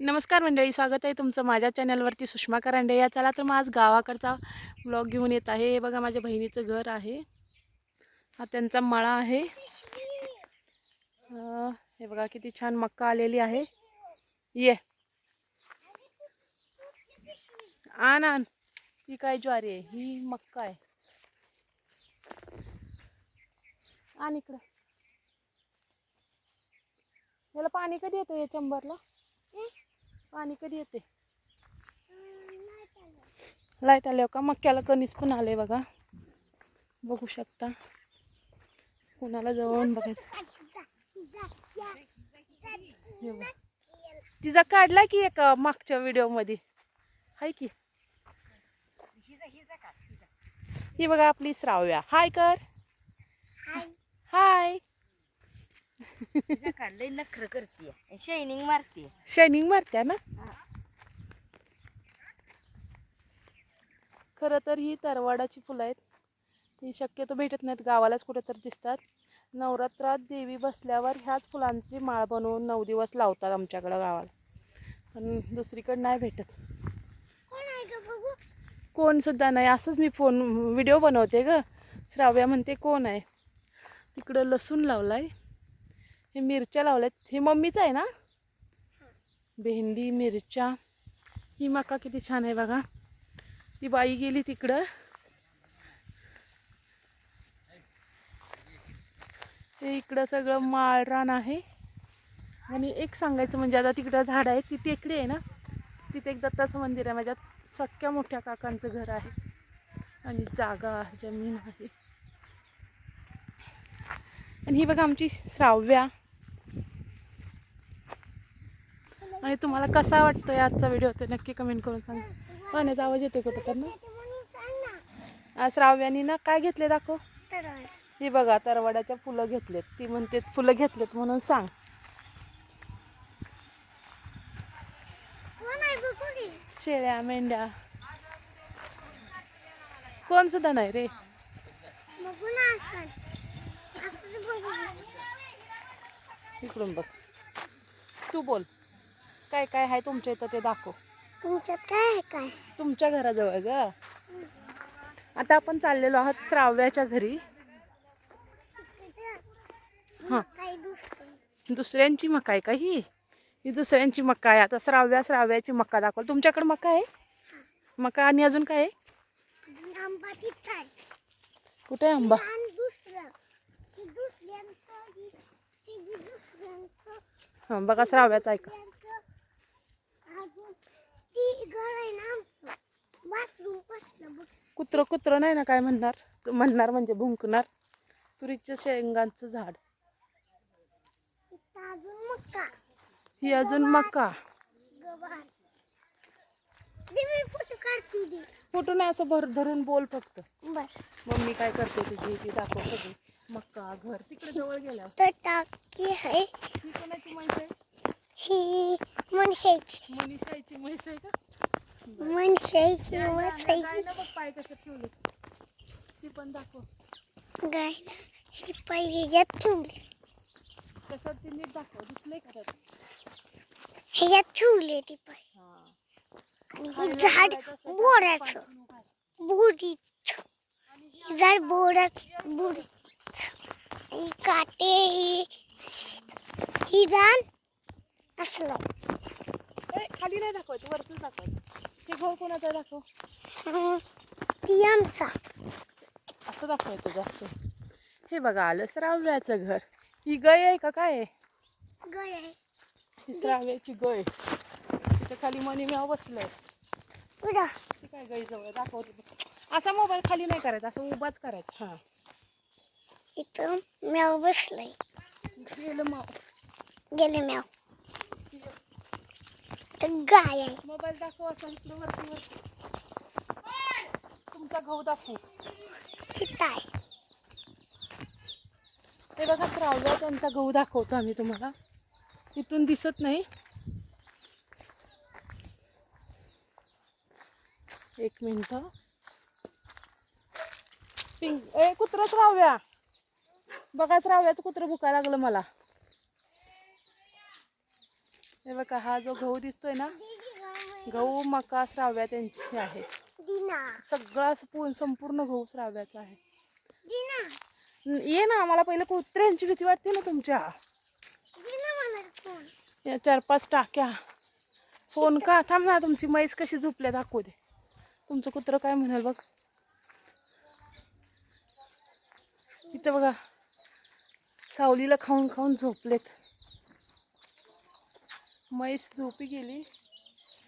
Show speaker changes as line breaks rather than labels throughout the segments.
नमस्कार मंडळी स्वागत आहे तुमचं माझ्या चॅनलवरती सुषमा करांडे. या चला तर मग आज गावाकडचा ब्लॉग घेऊन येत आहे. हे बघा माझ्या बहिणीचं घर आहे. हा त्यांचा मळा आहे. हे बघा किती छान मक्का आलेली आहे. ये. आण आण. ही काय ज्वारी आहे? ही मक्का आहे. आण इकडं. याला पाणी कधी येतं या चंबरला? पाणी कधी येते? लाइट आले का? मक्याला कणीस पण आले बघा. बघू शकता. कोणाला जवळून बघायचं. बघ. तिचा काढला की एक मागच्या व्हिडिओमध्ये. हाय की. ही बघा आपली श्राव्या. हाय कर. हाय.
तिचं काढलंय नखर करते शायनिंग मारते
शायनिंग मारत्या ना? खरं तर ही तरवाडाची फुलं आहेत. ती शक्यतो भेटत नाहीत. गावालाच कुठेतरी दिसतात. नवरात्रात देवी बसल्यावर ह्याच फुलांची माळ बनवून नऊ दिवस लावतात आमच्याकडं गावाला. पण दुसरीकडे नाही भेटत. कोण सुद्धा नाही. असंच मी फोन व्हिडिओ बनवते ग. श्राव्या म्हणते कोण आहे? तिकडं लसूण लावलाय. हे मिरच्या लावल्यात. हे मम्मीच आहे ना? भेंडी मिरच्या. ही मका किती छान आहे बघा. ती बाई गेली तिकडं. ते इकडं सगळं माळरान आहे. आणि एक सांगायचं म्हणजे आता तिकडं झाड आहे ती टेकडी आहे ना? तिथे एक दत्ताचं मंदिर आहे. माझ्या सख्या मोठ्या काकांचं घर आहे. आणि जागा जमीन आहे. आणि ही बघा आमची श्राव्या. आणि तुम्हाला कसा वाटतोय आजचा व्हिडिओ ते नक्की कमेंट करून सांगा. पाण्याचा आवाज येतो कुठं तर ना? आज श्राव्यानी ना काय घेतले दाखव? ही बघा तरवाड्याच्या फुलं घेतलेत. ती म्हणते फुलं घेतलेत म्हणून सांग. शेळ्या मेंढ्या. कोण सुद्धा नाही रे. इकडून बघ. तू बोल. काय काय आहे तुमच्या इथं ते दाखव.
तुमच्यात काय आहे काय?
तुमच्या घराजवळ ग. आता आपण चाललेलो आहोत श्राव्याच्या घरी. हां. दुसऱ्यांची मका आहे का ही? ही दुसऱ्यांची मका आहे. आता श्राव्या श्राव्याची मका दाखव तुमच्याकडे मका आहे? मका आणि अजून काय आहे? कुठे आहे आंबा?
ही-
हां बघा श्राव्याचं ऐका
अजून ती घर आहे ना आमचं बाथरूम कसलं बघ
कुत्रं कुत्रं नाही ना काय म्हणणार? म्हणणार म्हणजे भुंकणार. तुरीच्या शेंगांचं झाड. ही अजून मका.
फोटो
नाही असं भर धरून बोल फक्त. मम्मी काय करते तुझी? ती दाखव सगळी. मक्का घर. तिकडे जवळ
आहे.
ही कोणाची म्हैस आहे म्हैस आहे का?
मनशाईची
गाय
वसाईची
बघ पाय कसे ठेवले ती पण दाखव.
गाय शिपाई यात ठेवली.
कसं ती नीट दाखव दिसलंय का त्यात?
ह्याच्यात ठेवली ती पाय.
हाँ.
आणि हे झाड बोराचं. बोरीच. हे झाड बोराच बोरी ही काटे ही ही रान असलं
ए, खाली नाही दाखवायचं वरतच दाखवायचं. हे घोळ कोणाचा दाखव.
ती आमचा
असं दाखवायचं जास्त. हे बघा आलं श्राव्याचं घर. ही गय आहे का काय आहे?
गाय आहे.
ही श्राव्याची गय. तिथे खाली मनी म्याव बसलंय.
उडा
ती काय गई जवळ दाखवते बघ. असा मोबाईल खाली नाही करायचा असं उभाच करायचा. हां.
इथं म्याव बसलंय.
गेलं मग
गेले म्याव तर गाय आहे.
मोबाईल दाखव तुमचा गहू दाखवू.
आहे.
हे बघा श्राव्या त्यांचा गहू दाखवतो आम्ही तुम्हाला. इथून दिसत नाही. एक मिनिट. पिंक ए कुत्रच राहूया. बघाच राहूयाचं कुत्रं भुकायला लागलं मला. हे बघा हा जो गहू दिसतोय ना गहू मका श्राव्या त्यांची आहे. सगळा संपूर्ण गहू श्राव्याचा आहे. ये ना मला पहिले कुत्र्यांची भीती वाटते ना तुमच्या. या चार पाच टाक्या. फोन का? थांब ना तुमची म्हैस कशी झोपल्या दाखवू दे. तुमचं कुत्रं काय म्हणाल बघ. इथं बघा सावलीला खाऊन खाऊन झोपलेत. म्हैस झोपी गेली.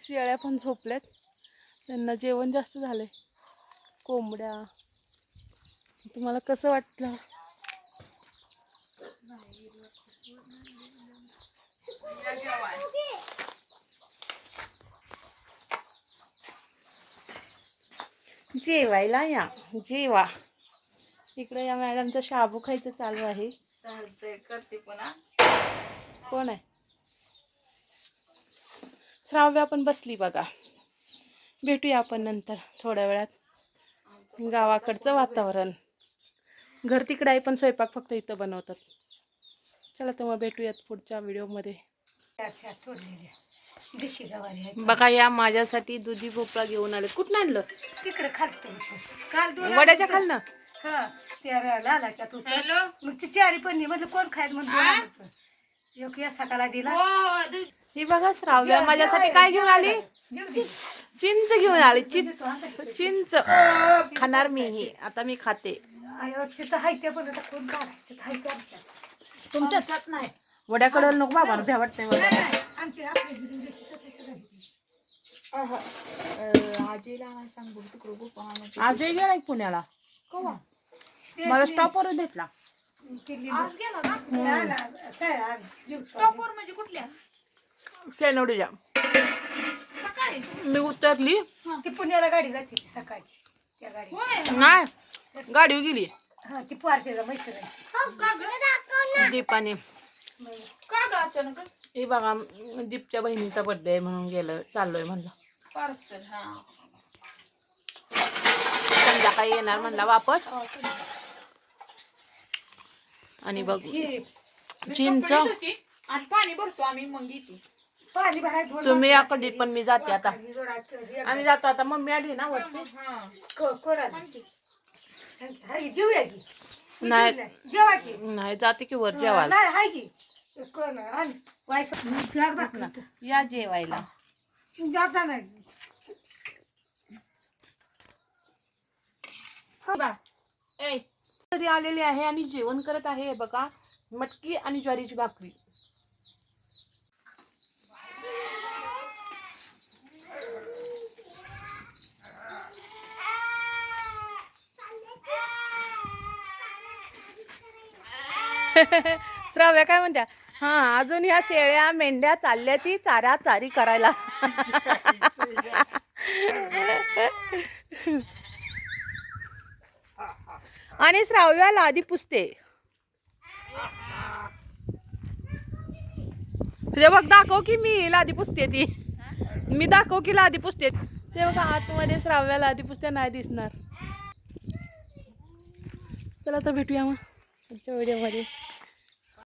शेळ्या पण झोपल्यात. त्यांना जेवण जास्त झालंय. कोंबड्या. तुम्हाला कसं वाटलं? जेवायला या. जेवा. इकडे या मॅडमचा शाबू खायचं चालू आहे.
करते पुन्हा.
कोण आहे? श्राव्या पण बसली बघा. भेटूया आपण नंतर थोड्या वेळात. गावाकडचं वातावरण. घर तिकडे आहे पण स्वयंपाक फक्त इथं बनवतात. चला तर मग भेटूयात पुढच्या व्हिडिओमध्ये. बघा या माझ्यासाठी दुधी भोपळा घेऊन आले. कुठं आणलं?
तिकडे खालतं
वड्याच्या खालनं?
हा त्या लालाच्या तू मग ती चारी पण म्हटलं कोण खायत म्हणून एक या सकाळला दिला.
ही बघा श्राव्या माझ्यासाठी काय घेऊन आली. चिंच घेऊन आली चिंच चिंच. खाणार मी ही आता मी खाते. तुमच्यात?
नाही.
वड्याकडे नको बाबा भ्या वाटते.
आजीला सांग तिकडं गोपाळ
आज गेलाय पुण्याला. मला
मी
स्टॉपवर भेटला.
किल्ली
आज गेला ना?
नाही, नाही, साय, आज जीव
टॉपवर म्हणजे कुठल्या?
शेनवडीच्या
सकाळी?
मी उतरली.
ती पुण्याला गाडी जाते ती सकाळची त्या गाडी
होय.
नाही गाडीवर गेली.
हा ती
हो का
दीपाने.
का ग अचानक?
हे बघा दीपच्या बहिणीचा बर्थडे आहे म्हणून गेलं चाललोय म्हणलं.
पार्सल हा.
संध्याकाळी येणार म्हणला वापस. आणि बघ.
ही
चिंच
आणि पाणी भरतो आम्ही मग येते.
पाणी भरायला दोन
तुम्ही या कधी पण मी जाते आता। आम्ही जातो आता मम्मी आली ना वरती
हा
को- कोरात. हाय, जेवूया की
नाही
जेवा की।
नाही जाते की वर जेवायला
नाही हाय की कोण आण वायस चार भाकरी.
या जेवायला।
जाता नाही।
ए
घरी आलेली आहे आणि जेवण करत आहे हे बघा. मटकी आणि ज्वारीची भाकरी. श्राव्या काय म्हणत्या? हा अजून ह्या शेळ्या मेंढ्या चालल्या ती चारा चारी करायला. आणि श्राव्याला आधी पुसते. ते बघ दाखव की मी लादी पुसते ती. मी दाखव की लादी पुसते. ते बघा आतमध्ये श्राव्याला आधी पुसते नाही दिसणार. चला तर भेटूया मग. पुढच्या व्हिडिओमध्ये